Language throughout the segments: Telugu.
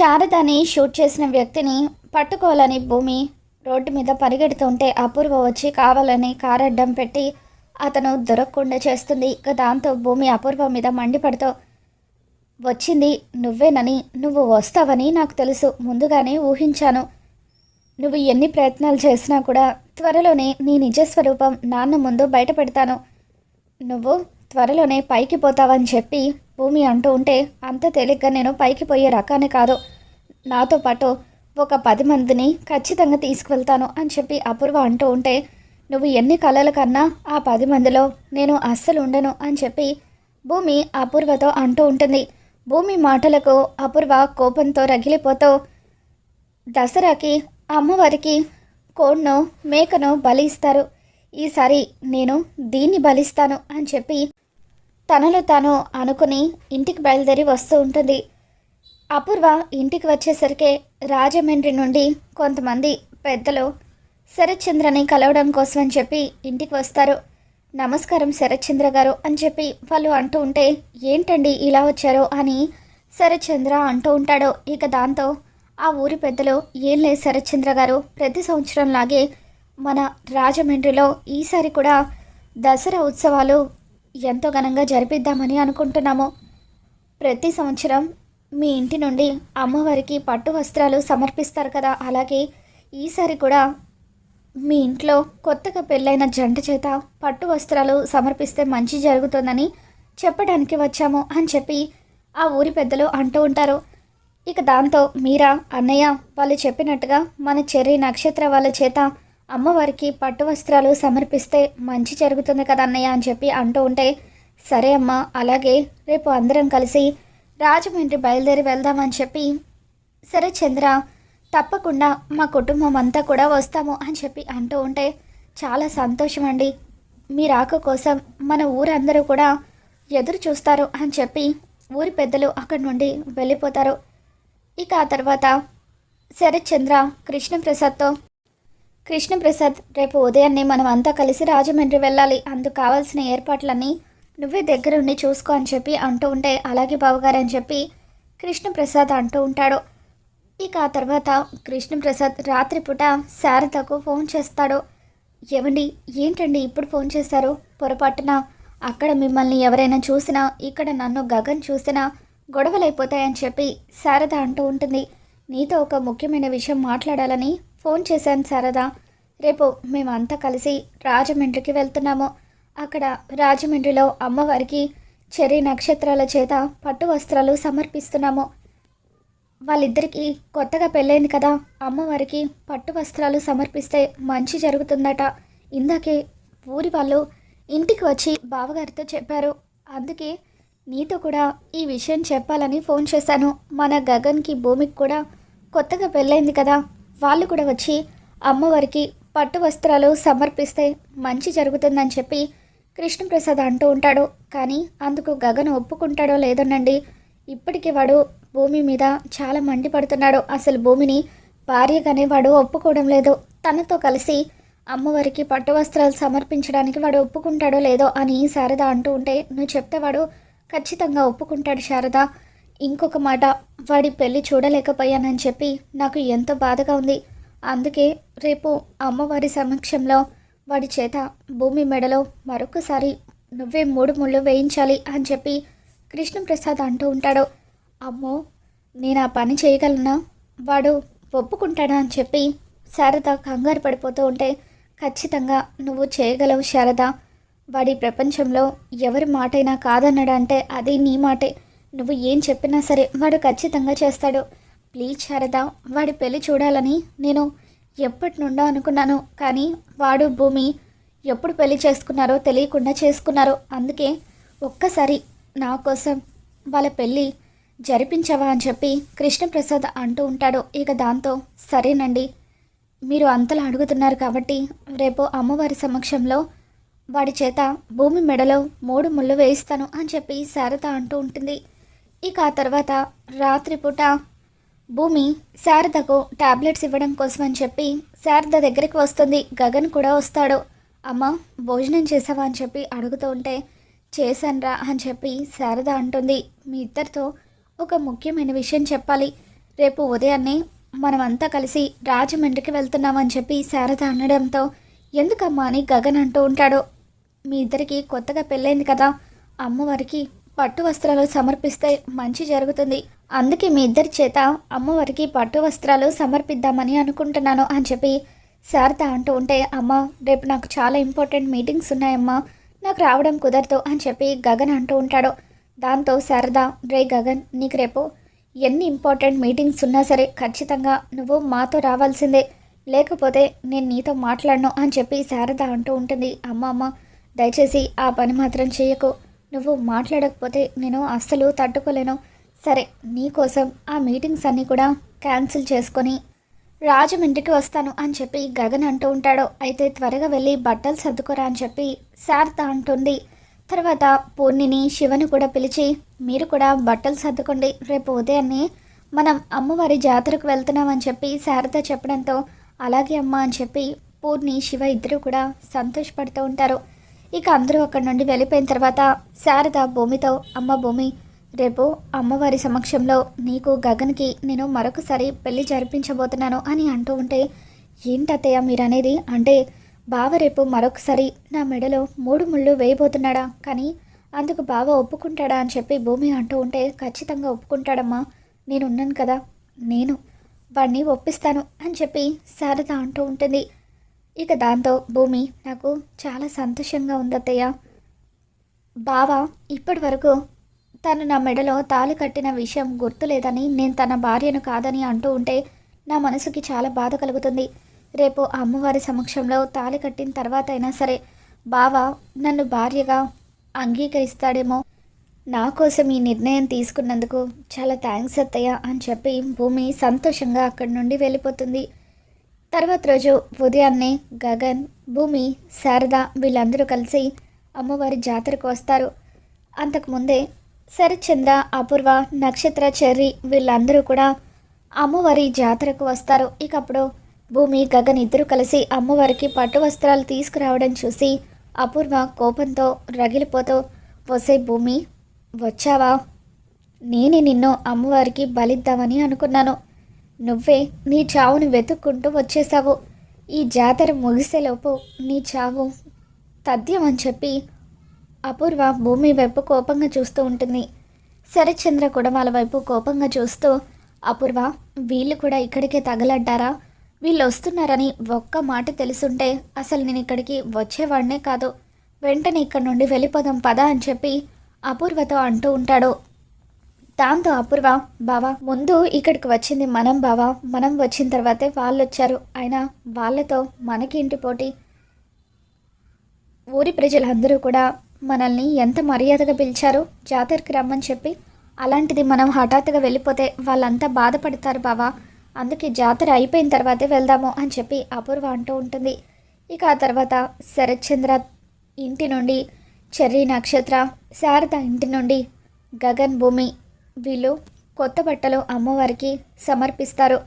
శారదని షూట్ చేసిన వ్యక్తిని పట్టుకోవాలని భూమి రోడ్డు మీద పరిగెడుతుంటే అపూర్వ వచ్చి కావాలని కారు అడ్డం పెట్టి అతను దొరకకుండా చేస్తుంది. ఇక దాంతో భూమి అపూర్వ మీద మండిపడుతూ వచ్చింది నువ్వేనని నువ్వు వస్తావని నాకు తెలుసు. ముందుగానే ఊహించాను. నువ్వు ఎన్ని ప్రయత్నాలు చేసినా కూడా త్వరలోనే నీ నిజస్వరూపం నాన్న ముందు బయటపెడతాను. నువ్వు త్వరలోనే పైకి పోతావని చెప్పి భూమి అంటూ ఉంటే అంత తేలిగ్గా నేను పైకి పోయే రకాన్ని కాదు. నాతో పాటు ఒక పది మందిని ఖచ్చితంగా తీసుకువెళ్తాను అని చెప్పి అపూర్వ అంటూ ఉంటే నువ్వు ఎన్ని కళల కన్నా ఆ పది మందిలో నేను అస్సలు ఉండను అని చెప్పి భూమి అపూర్వతో అంటూ ఉంటుంది. భూమి మాటలకు అపూర్వ కోపంతో రగిలిపోతూ దసరాకి అమ్మవారికి కోడ్ను మేకను బలి ఇస్తారు. ఈసారి నేను దీన్ని బలిస్తాను అని చెప్పి తనలో తాను అనుకుని ఇంటికి బయలుదేరి వస్తూ ఉంటుంది. అపూర్వ ఇంటికి వచ్చేసరికి రాజమండ్రి నుండి కొంతమంది పెద్దలు శరత్చంద్రని కలవడం కోసం అని చెప్పి ఇంటికి వస్తారు. నమస్కారం శరత్చంద్ర గారు అని చెప్పి వాళ్ళు అంటూ ఉంటే ఏంటండి ఇలా వచ్చారు? అని శరత్చంద్ర అంటూ ఉంటాడు. ఇక దాంతో ఆ ఊరి పెద్దలు ఏం లేదు శరత్చంద్ర గారు ప్రతి సంవత్సరం లాగే మన రాజమండ్రిలో ఈసారి కూడా దసరా ఉత్సవాలు ఎంతో ఘనంగా జరిపిద్దామని అనుకుంటున్నాము. ప్రతి సంవత్సరం మీ ఇంటి నుండి అమ్మవారికి పట్టు వస్త్రాలు సమర్పిస్తారు కదా. అలాగే ఈసారి కూడా మీ ఇంట్లో కొత్తగా పెళ్ళైన జంట చేత పట్టు వస్త్రాలు సమర్పిస్తే మంచి జరుగుతుందని చెప్పడానికి వచ్చాము అని చెప్పి ఆ ఊరి పెద్దలు అంటూ ఉంటారు. ఇక దాంతో మీరా అన్నయ్య వాళ్ళు చెప్పినట్టుగా మన చెర్రి నక్షత్ర వాళ్ళ చేత అమ్మవారికి పట్టు వస్త్రాలు సమర్పిస్తే మంచి జరుగుతుంది కదా అన్నయ్య అని చెప్పి అంటూ ఉంటే సరే అమ్మా అలాగే రేపు అందరం కలిసి రాజమండ్రి బయలుదేరి వెళ్దామని చెప్పి సరే చంద్ర తప్పకుండా మా కుటుంబం అంతా కూడా వస్తాము అని చెప్పి అంటూ ఉంటే చాలా సంతోషం అండి మీ రాక కోసం మన ఊరందరూ కూడా ఎదురు చూస్తారు అని చెప్పి ఊరి పెద్దలు అక్కడి నుండి వెళ్ళిపోతారు. ఇక ఆ తర్వాత శరత్చంద్ర కృష్ణప్రసాద్తో కృష్ణప్రసాద్ రేపు ఉదయాన్నే మనం అంతా కలిసి రాజమండ్రి వెళ్ళాలి. అందుకు కావాల్సిన ఏర్పాట్లన్నీ నువ్వే దగ్గరుండి చూసుకో అని చెప్పి అంటూ ఉంటే అలాగే బావగారు అని చెప్పి కృష్ణప్రసాద్ అంటూ ఉంటాడు. ఇక ఆ తర్వాత కృష్ణప్రసాద్ రాత్రిపూట శారదకు ఫోన్ చేస్తాడు. ఏమండి ఏంటండి ఇప్పుడు ఫోన్ చేశారు? పొరపాటున అక్కడ మిమ్మల్ని ఎవరైనా చూసినా ఇక్కడ నన్ను గగన్ చూసినా గొడవలైపోతాయని చెప్పి శారద అంటూ ఉంటుంది. నీతో ఒక ముఖ్యమైన విషయం మాట్లాడాలని ఫోన్ చేశాను సరదా రేపు మేమంతా కలిసి రాజమండ్రికి వెళ్తున్నాము. అక్కడ రాజమండ్రిలో అమ్మవారికి చెర్రీ నక్షత్రాల చేత పట్టు వస్త్రాలు సమర్పిస్తున్నాము. వాళ్ళిద్దరికీ కొత్తగా పెళ్ళైంది కదా అమ్మవారికి పట్టు వస్త్రాలు సమర్పిస్తే మంచి జరుగుతుందట. ఇందాకే ఊరి వాళ్ళు ఇంటికి వచ్చి బావగారితో చెప్పారు. అందుకే నీతో కూడా ఈ విషయం చెప్పాలని ఫోన్ చేశాను. మన గగన్కి భూమికి కూడా కొత్తగా పెళ్ళైంది కదా వాళ్ళు కూడా వచ్చి అమ్మవారికి పట్టు వస్త్రాలు సమర్పిస్తే మంచి జరుగుతుందని చెప్పి కృష్ణప్రసాద్ అంటూ ఉంటాడు. కానీ అందుకు గగన్ ఒప్పుకుంటాడో లేదోనండి ఇప్పటికీ వాడు భూమి మీద చాలా మండిపడుతున్నాడు అసలు భూమిని భార్యగానే వాడు ఒప్పుకోవడం లేదు. తనతో కలిసి అమ్మవారికి పట్టు వస్త్రాలు సమర్పించడానికి వాడు ఒప్పుకుంటాడో లేదో అని శారద అంటూ ఉంటే నువ్వు చెప్తే వాడు ఖచ్చితంగా ఒప్పుకుంటాడు శారద. ఇంకొక మాట వాడి పెళ్ళి చూడలేకపోయానని చెప్పి నాకు ఎంతో బాధగా ఉంది. అందుకే రేపు అమ్మవారి సమక్షంలో వాడి చేత భూమి మెడలో మరొకసారి నువ్వే మూడు ముళ్ళు వేయించాలి అని చెప్పి కృష్ణప్రసాద్ అంటూ ఉంటాడు. అమ్మో నేను ఆ పని చేయగలనా? వాడు ఒప్పుకుంటాడా అని చెప్పి శారద కంగారు పడిపోతూ ఉంటే ఖచ్చితంగా నువ్వు చేయగలవు శారద. వాడి ప్రపంచంలో ఎవరి మాటైనా కాదన్నాడంటే అది నీ మాటే. నువ్వు ఏం చెప్పినా సరే వాడు ఖచ్చితంగా చేస్తాడు. ప్లీజ్ శారద వాడి పెళ్ళి చూడాలని నేను ఎప్పటి నుండో అనుకున్నాను. కానీ వాడు భూమి ఎప్పుడు పెళ్ళి చేసుకున్నారో తెలియకుండా చేసుకున్నారు. అందుకే ఒక్కసారి నా కోసం వాళ్ళ పెళ్ళి జరిపించవా అని చెప్పి కృష్ణప్రసాద్ అంటూ ఉంటాడు. ఇక దాంతో సరేనండి మీరు అంతలా అడుగుతున్నారు కాబట్టి రేపు అమ్మవారి సమక్షంలో వాడి చేత భూమి మెడలో మూడు ముళ్ళు వేయిస్తాను అని చెప్పి శారద అంటూ ఉంటుంది. ఇక ఆ తర్వాత రాత్రిపూట భూమి శారదకు టాబ్లెట్స్ ఇవ్వడం కోసం అని చెప్పి శారద దగ్గరికి వస్తుంది. గగన్ కూడా వస్తాడు. అమ్మ భోజనం చేసావా అని చెప్పి అడుగుతూ ఉంటే చేశాన్రా అని చెప్పి శారద అంటుంది. మీ ఇద్దరితో ఒక ముఖ్యమైన విషయం చెప్పాలి. రేపు ఉదయాన్నే మనమంతా కలిసి రాజమండ్రికి వెళ్తున్నామని చెప్పి శారద అనడంతో ఎందుకమ్మా అని గగన్ అంటూ ఉంటాడు. మీ ఇద్దరికి కొత్తగా పెళ్ళైంది కదా. అమ్మవారికి పట్టు వస్త్రాలు సమర్పిస్తే మంచి జరుగుతుంది. అందుకే మీ ఇద్దరి చేత అమ్మవారికి పట్టు వస్త్రాలు సమర్పిద్దామని అనుకుంటున్నాను అని చెప్పి శారద అంటూ ఉంటే అమ్మ రేపు నాకు చాలా ఇంపార్టెంట్ మీటింగ్స్ ఉన్నాయమ్మా నాకు రావడం కుదరదు అని చెప్పి గగన్ అంటూ ఉంటాడు. దాంతో శారద రే గగన్ నీకు రేపు ఎన్ని ఇంపార్టెంట్ మీటింగ్స్ ఉన్నా సరే ఖచ్చితంగా నువ్వు మాతో రావాల్సిందే. లేకపోతే నేను నీతో మాట్లాడను అని చెప్పి శారద అంటూ ఉంటుంది. అమ్మ అమ్మ దయచేసి ఆ పని మాత్రం చేయకు. నువ్వు మాట్లాడకపోతే నేను అస్సలు తట్టుకోలేను. సరే నీకోసం ఆ మీటింగ్స్ అన్నీ కూడా క్యాన్సిల్ చేసుకొని రాజమండ్రికి వస్తాను అని చెప్పి గగన్ అంటూ ఉంటాడు. అయితే త్వరగా వెళ్ళి బట్టలు సర్దుకోరా అని చెప్పి శారద అంటుంది. తర్వాత పూర్ణిని శివని కూడా పిలిచి మీరు కూడా బట్టలు సర్దుకోండి. రేపు ఉదయాన్నే మనం అమ్మవారి జాతరకు వెళ్తున్నామని చెప్పి శారద చెప్పడంతో అలాగే అమ్మ అని చెప్పి పూర్ణి శివ ఇద్దరు కూడా సంతోషపడుతూ ఉంటారు. ఇక అందరూ అక్కడి నుండి వెళ్ళిపోయిన తర్వాత శారద భూమితో అమ్మ భూమి రేపు అమ్మవారి సమక్షంలో నీకు గగన్కి నేను మరొకసారి పెళ్ళి జరిపించబోతున్నాను అని అంటూ ఉంటే ఏంటత్తయ్య మీరనేది? అంటే బావ రేపు మరొకసారి నా మెడలో మూడు ముళ్ళు వేయబోతున్నాడా? కానీ అందుకు బావ ఒప్పుకుంటాడా? అని చెప్పి భూమి అంటూ ఉంటే ఖచ్చితంగా ఒప్పుకుంటాడమ్మా. నేను ఉన్నాను కదా. నేను వాడిని ఒప్పిస్తాను అని చెప్పి శారద అంటూ ఉంటుంది. ఇక దాంతో భూమి నాకు చాలా సంతోషంగా ఉందత్తయ్య. బావ ఇప్పటి వరకు తను నా మెడలో తాళి కట్టిన విషయం గుర్తులేదని నేను తన భార్యను కాదని అంటూ ఉంటే నా మనసుకి చాలా బాధ కలుగుతుంది. రేపు అమ్మవారి సమక్షంలో తాళి కట్టిన తర్వాత అయినా సరే బావ నన్ను భార్యగా అంగీకరిస్తాడేమో. నా కోసం ఈ నిర్ణయం తీసుకున్నందుకు చాలా థ్యాంక్స్ అత్తయ్య అని చెప్పి భూమి సంతోషంగా అక్కడి నుండి వెళ్ళిపోతుంది. తర్వాత రోజు ఉదయాన్నే గగన్ భూమి శారద వీళ్ళందరూ కలిసి అమ్మవారి జాతరకు వస్తారు. అంతకుముందే శరత్చంద్ర అపూర్వ నక్షత్ర చెర్రి వీళ్ళందరూ కూడా అమ్మవారి జాతరకు వస్తారు. ఇక అప్పుడు భూమి గగన్ ఇద్దరు కలిసి అమ్మవారికి పట్టు వస్త్రాలు తీసుకురావడం చూసి అపూర్వ కోపంతో రగిలిపోతూ వసే భూమి వచ్చావా? నేనే నిన్ను అమ్మవారికి బలిద్దామని అనుకున్నాను. నువ్వే నీ చావుని వెతుక్కుంటూ వచ్చేసావు. ఈ జాతర ముగిసేలోపు నీ చావు తథ్యం అని చెప్పి అపూర్వ భూమి వైపు కోపంగా చూస్తూ ఉంటుంది. శరచంద్ర కూడా వాళ్ళ వైపు కోపంగా చూస్తూ అపూర్వ వీళ్ళు కూడా ఇక్కడికే తగలడ్డారా వీళ్ళు వస్తున్నారని ఒక్క మాట తెలుసుంటే అసలు నేను ఇక్కడికి వచ్చేవాడినే కాదు. వెంటనే ఇక్కడ నుండి వెళ్ళిపోదాం పదా అని చెప్పి అపూర్వతో అంటూ ఉంటాడు. దాంతో అపూర్వ బావా ముందు ఇక్కడికి వచ్చింది మనం బావా. మనం వచ్చిన తర్వాతే వాళ్ళు వచ్చారు అయినా వాళ్ళతో మనకి ఇంటి పోటీ. ఊరి ప్రజలందరూ కూడా మనల్ని ఎంత మర్యాదగా పిలిచారు? జాతరకి రమ్మని చెప్పి అలాంటిది మనం హఠాత్తుగా వెళ్ళిపోతే వాళ్ళంతా బాధపడతారు బావా. అందుకే జాతర అయిపోయిన తర్వాతే వెళ్దాము అని చెప్పి అపూర్వ అంటూ ఉంటుంది. ఇక ఆ తర్వాత శరత్చంద్ర ఇంటి నుండి చెర్రీ నక్షత్ర శారద ఇంటి నుండి గగన్ భూమి వీళ్ళు కొత్త బట్టలు అమ్మవారికి సమర్పిస్తారు.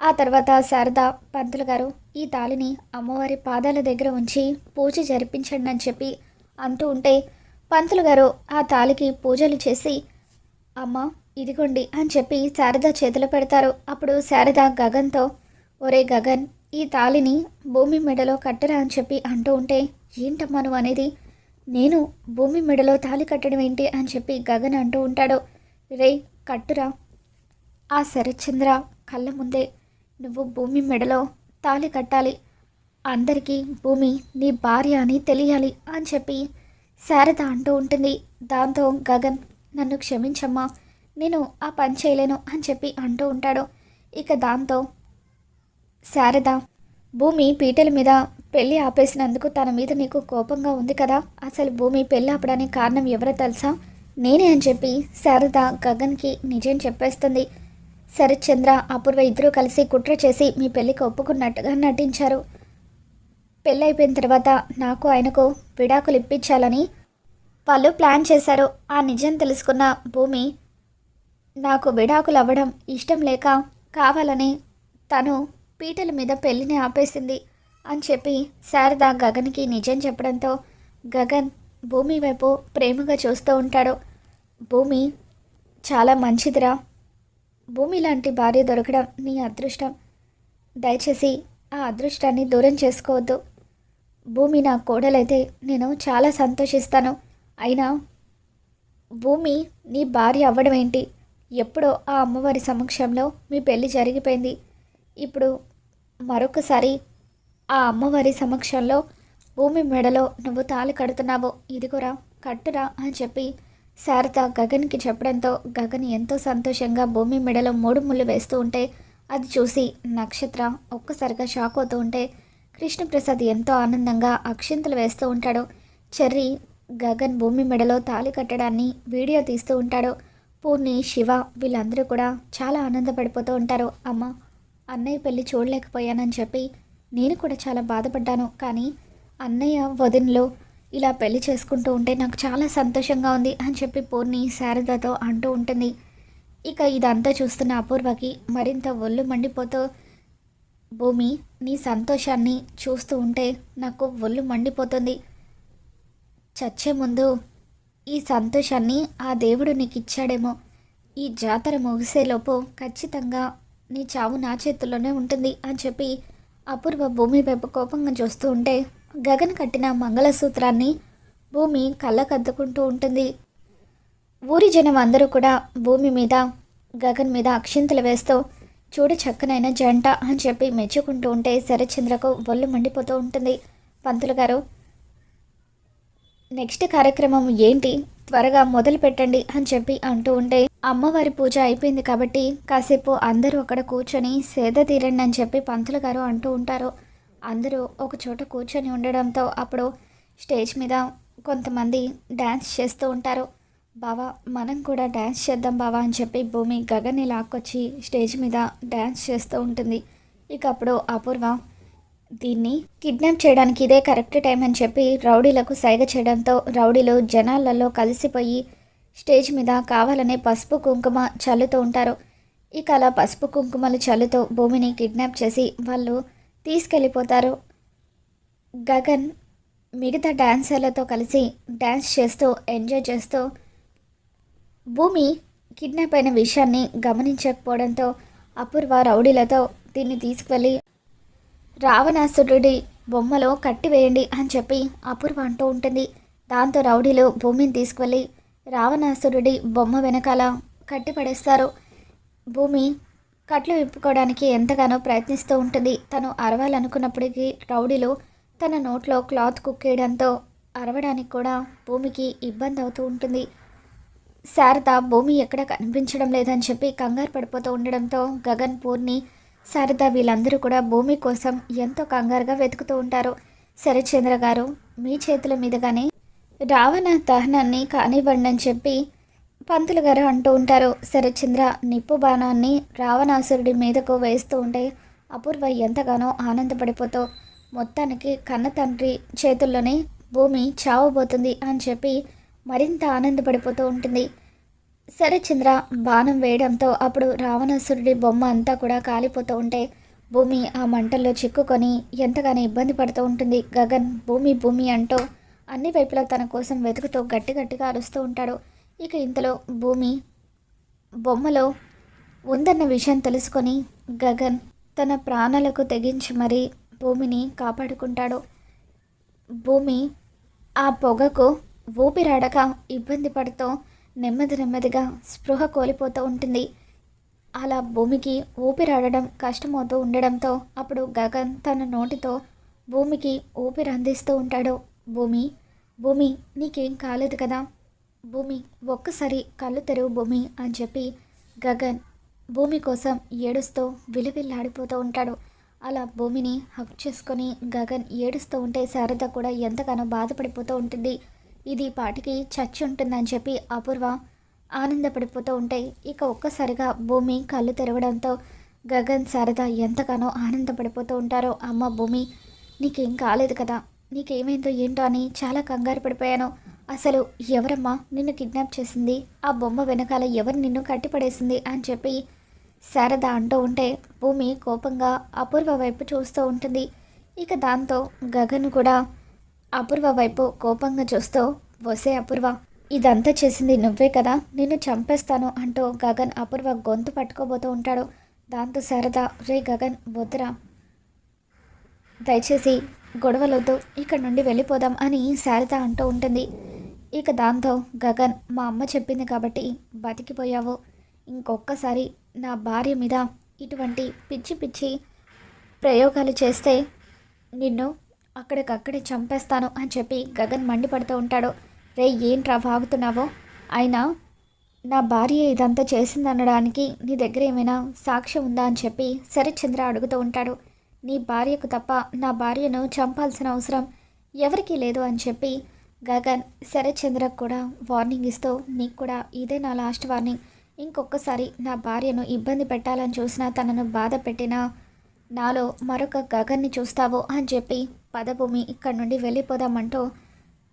ఆ తర్వాత శారద పంతులు గారు ఈ తాళిని అమ్మవారి పాదాల దగ్గర ఉంచి పూజ జరిపించండి అని చెప్పి అంటూ ఉంటే పంతులు గారు ఆ తాళికి పూజలు చేసి అమ్మ ఇదిగోండి అని చెప్పి శారద చేతులు పెడతారు. అప్పుడు శారద గగన్తో ఒరే గగన్ ఈ తాళిని భూమి మెడలో కట్టరా అని చెప్పి అంటూ ఉంటే ఏంటమ్మా నువ్వు అనేది? నేను భూమి మెడలో తాళి కట్టడం ఏంటి అని చెప్పి గగన్ అంటూ ఉంటాడు. రే కట్టురా. ఆ శరత్చంద్ర కళ్ళ ముందే నువ్వు భూమి మెడలో తాళి కట్టాలి. అందరికీ భూమి నీ భార్య అని తెలియాలి అని చెప్పి శారద అంటూ ఉంటుంది. దాంతో గగన్ నన్ను క్షమించమ్మా నేను ఆ పని చేయలేను అని చెప్పి అంటూ ఉంటాడు. ఇక దాంతో శారద భూమి పీటల మీద పెళ్ళి ఆపేసినందుకు తన మీద నీకు కోపంగా ఉంది కదా? అసలు భూమి పెళ్ళి ఆపడానికి కారణం ఎవరో తెలుసా? నేనే అని చెప్పి శారద గగన్కి నిజం చెప్పేస్తుంది. శరత్చంద్ర అపూర్వ ఇద్దరూ కలిసి కుట్ర చేసి మీ పెళ్ళికి ఒప్పుకున్నట్టుగా నటించారు. పెళ్ళి అయిపోయిన తర్వాత నాకు ఆయనకు విడాకులు ఇప్పించాలని వాళ్ళు ప్లాన్ చేశారు. ఆ నిజం తెలుసుకున్న భూమి నాకు విడాకులు అవ్వడం ఇష్టం లేక కావాలని తను పీటల మీద పెళ్ళిని ఆపేసింది అని చెప్పి శారద గగన్కి నిజం చెప్పడంతో గగన్ భూమి వైపు ప్రేమగా చూస్తూ ఉంటాడు. భూమి చాలా మంచిదిరా. భూమి లాంటి భార్య దొరకడం నీ అదృష్టం. దయచేసి ఆ అదృష్టాన్ని దూరం చేసుకోవద్దు. భూమి నా కోడలైతే నేను చాలా సంతోషిస్తాను. అయినా భూమి నీ భార్య అవ్వడం ఏంటి? ఎప్పుడో ఆ అమ్మవారి సమక్షంలో మీ పెళ్ళి జరిగిపోయింది. ఇప్పుడు మరొకసారి ఆ అమ్మవారి సమక్షంలో భూమి మెడలో నువ్వు తాళి కడుతున్నావు. ఇదిగోరా కట్టురా అని చెప్పి శారద గగన్కి చెప్పడంతో గగన్ ఎంతో సంతోషంగా భూమి మెడలో మూడు ముళ్ళు వేస్తూ ఉంటే అది చూసి నక్షత్ర ఒక్కసారిగా షాక్ అవుతూ ఉంటే కృష్ణప్రసాద్ ఎంతో ఆనందంగా అక్షింతలు వేస్తూ ఉంటాడు. చెర్రి గగన్ భూమి మెడలో తాళి కట్టడాన్ని వీడియో తీస్తూ ఉంటాడు. పూర్ణి శివ వీళ్ళందరూ కూడా చాలా ఆనందపడిపోతూ ఉంటారు. అమ్మ అన్నయ్య పెళ్ళి చూడలేకపోయానని చెప్పి నేను కూడా చాలా బాధపడ్డాను. కానీ అన్నయ్య వదినలో ఇలా పెళ్ళి చేసుకుంటూ ఉంటే నాకు చాలా సంతోషంగా ఉంది అని చెప్పి పూర్ణి శారదతో అంటూ ఉంటుంది. ఇక ఇదంతా చూస్తున్న అపూర్వకి మరింత ఒళ్ళు మండిపోతూ భూమి నీ సంతోషాన్ని చూస్తూ ఉంటే నాకు ఒళ్ళు మండిపోతుంది. చచ్చే ముందు ఈ సంతోషాన్ని ఆ దేవుడు నీకు ఇచ్చాడేమో ఈ జాతర ముగిసేలోపు ఖచ్చితంగా నీ చావు నా చేతుల్లోనే ఉంటుంది అని చెప్పి అపూర్వ భూమి వైపు కోపంగా చూస్తూ ఉంటే గగన్ కట్టిన మంగళసూత్రాన్ని భూమి కళ్ళకద్దుకుంటూ ఉంటుంది. ఊరి జనం అందరూ కూడా భూమి మీద గగన్ మీద అక్షింతలు వేస్తూ చూడు చక్కనైన జంట అని చెప్పి మెచ్చుకుంటూ ఉంటే శరచంద్రకు ఒళ్ళు మండిపోతూ ఉంటుంది. పంతులు గారు నెక్స్ట్ కార్యక్రమం ఏంటి? త్వరగా మొదలు పెట్టండి అని చెప్పి అంటూ ఉంటే అమ్మవారి పూజ అయిపోయింది కాబట్టి కాసేపు అందరూ అక్కడ కూర్చొని సేద తీరండి అని చెప్పి పంతులు గారు అంటూ ఉంటారు. అందరూ ఒక చోట కూర్చొని ఉండడంతో అప్పుడు స్టేజ్ మీద కొంతమంది డ్యాన్స్ చేస్తూ ఉంటారు. బావా మనం కూడా డ్యాన్స్ చేద్దాం బావా అని చెప్పి భూమి గగన్ని లాక్కొచ్చి స్టేజ్ మీద డ్యాన్స్ చేస్తూ ఉంటుంది. ఇక అప్పుడు అపూర్వ దీన్ని కిడ్నాప్ చేయడానికి ఇదే కరెక్ట్ టైం అని చెప్పి రౌడీలకు సైగ చేయడంతో రౌడీలు జనాలలో కలిసిపోయి స్టేజ్ మీద కావాలనే పసుపు కుంకుమ చల్లుతూ ఉంటారు. ఇక అలా పసుపు కుంకుమలు చల్లుతూ భూమిని కిడ్నాప్ చేసి వాళ్ళు తీసుకెళ్ళిపోతారు. గగన్ మిగతా డాన్సర్లతో కలిసి డ్యాన్స్ చేస్తూ ఎంజాయ్ చేస్తూ భూమి కిడ్నాప్ అయిన విషయాన్ని గమనించకపోవడంతో అపూర్వ రౌడీలతో దీన్ని తీసుకువెళ్ళి రావణాసురుడి బొమ్మలో కట్టివేయండి అని చెప్పి అపూర్వ అంటూ ఉంటుంది. దాంతో రౌడీలు భూమిని తీసుకువెళ్ళి రావణాసురుడి బొమ్మ వెనకాల కట్టిపడేస్తారు. భూమి కట్లు విప్పుకోవడానికి ఎంతగానో ప్రయత్నిస్తూ ఉంటుంది. తను అరవాలనుకున్నప్పటికీ రౌడీలు తన నోట్లో క్లాత్ కుక్కేయడంతో అరవడానికి కూడా భూమికి ఇబ్బంది అవుతూ ఉంటుంది. శారద భూమి ఎక్కడ కనిపించడం లేదని చెప్పి కంగారు పడిపోతూ ఉండడంతో గగన్ పూర్ణి శారద వీళ్ళందరూ కూడా భూమి కోసం ఎంతో కంగారుగా వెతుకుతూ ఉంటారు. శరత్చంద్ర గారు మీ చేతుల మీదుగానే రావణ దహనాన్ని కానివ్వండి అని చెప్పి పంతులు గారు అంటూ ఉంటారు శరచంద్ర నిప్పు బాణాన్ని రావణాసురుడి మీదకు వేస్తూ ఉంటే అపూర్వ ఎంతగానో ఆనందపడిపోతూ మొత్తానికి కన్న తండ్రి చేతుల్లోనే భూమి చావబోతుంది అని చెప్పి మరింత ఆనందపడిపోతూ ఉంటుంది. శరచంద్ర బాణం వేయడంతో అప్పుడు రావణాసురుడి బొమ్మ అంతా కూడా కాలిపోతూ ఉంటే భూమి ఆ మంటల్లో చిక్కుకొని ఎంతగానో ఇబ్బంది పడుతూ ఉంటుంది. గగన్ భూమి భూమి అంటూ అన్ని వైపులా తన కోసం వెతుకుతూ గట్టి గట్టిగా అరుస్తూ ఉంటాడు. ఇక ఇంతలో భూమి బొమ్మలో ఉందన్న విషయం తెలుసుకొని గగన్ తన ప్రాణాలకు తెగించి మరీ భూమిని కాపాడుకుంటాడు. భూమి ఆ పొగకు ఊపిరాడక ఇబ్బంది పడుతూ నెమ్మది నెమ్మదిగా స్పృహ కోల్పోతూ ఉంటుంది. అలా భూమికి ఊపిరాడడం కష్టమవుతూ ఉండడంతో అప్పుడు గగన్ తన నోటితో భూమికి ఊపిరి అందిస్తూ ఉంటాడు. భూమి భూమి నీకేం కాలేదు కదా? భూమి ఒక్కసారి కళ్ళు తెరువు భూమి అని చెప్పి గగన్ భూమి కోసం ఏడుస్తూ విలువిల్లాడిపోతూ ఉంటాడు. అలా భూమిని హక్ చేసుకొని గగన్ ఏడుస్తూ ఉంటే శారద కూడా ఎంతగానో బాధపడిపోతూ ఉంటుంది. ఇది పాటికి చచ్చి ఉంటుందని చెప్పి అపూర్వ ఆనందపడిపోతూ ఉంటే ఇక ఒక్కసారిగా భూమి కళ్ళు తెరవడంతో గగన్ శారద ఎంతగానో ఆనందపడిపోతూ ఉంటారో. అమ్మ భూమి నీకేం కాలేదు కదా నీకేమైందో ఏంటో అని చాలా కంగారు పడిపోయాను. అసలు ఎవరమ్మా నిన్ను కిడ్నాప్ చేసింది? ఆ బొమ్మ వెనకాల ఎవరు నిన్ను కట్టిపడేసింది అని చెప్పి శారద అంటూ ఉంటే భూమి కోపంగా అపూర్వ వైపు చూస్తూ ఉంటుంది. ఇక దాంతో గగన్ కూడా అపూర్వ వైపు కోపంగా చూస్తూ వసే అపూర్వ ఇదంతా చేసింది నువ్వే కదా నిన్ను చంపేస్తాను అంటూ గగన్ అపూర్వ గొంతు పట్టుకోబోతూ ఉంటాడు. దాంతో శారద రే గగన్ వద్దురా దయచేసి గొడవలొద్దు ఇక్కడ నుండి వెళ్ళిపోదాం అని శారద అంటూ ఉంటుంది. ఇక దాంతో గగన్ మా అమ్మ చెప్పింది కాబట్టి బతికిపోయావు. ఇంకొక్కసారి నా భార్య మీద ఇటువంటి పిచ్చి పిచ్చి ప్రయోగాలు చేస్తే నిన్ను అక్కడికక్కడే చంపేస్తాను అని చెప్పి గగన్ మండిపడుతూ ఉంటాడు. రే ఏంట్రా వాగుతున్నావో? అయినా నా భార్య ఇదంతా చేసిందనడానికి నీ దగ్గర ఏమైనా సాక్ష్యం ఉందా అని చెప్పి శరత్చంద్ర అడుగుతూ ఉంటాడు. నీ భార్యకు తప్ప నా భార్యను చంపాల్సిన అవసరం ఎవరికీ లేదు అని చెప్పి గగన్ శరచంద్రకు కూడా వార్నింగ్ ఇస్తూ నీకు కూడా ఇదే నా లాస్ట్ వార్నింగ్ ఇంకొకసారి నా భార్యను ఇబ్బంది పెట్టాలని చూసినా తనను బాధ పెట్టినా నాలో మరొక గగన్ని చూస్తావు అని చెప్పి పదభూమి ఇక్కడి నుండి వెళ్ళిపోదామంటూ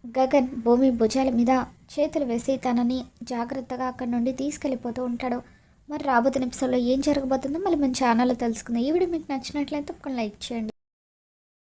గగన్ భూమి భుజాల మీద చేతులు వేసి తనని జాగ్రత్తగా అక్కడి నుండి తీసుకెళ్ళిపోతూ ఉంటాడు. మరి రాబోతున్న ఎపిసోడ్లో ఏం జరగబోతుందో మళ్ళీ మన ఛానల్లో తెలుసుకుందాం. ఈ వీడియో మీకు నచ్చినట్లయితే ఒక లైక్ చేయండి.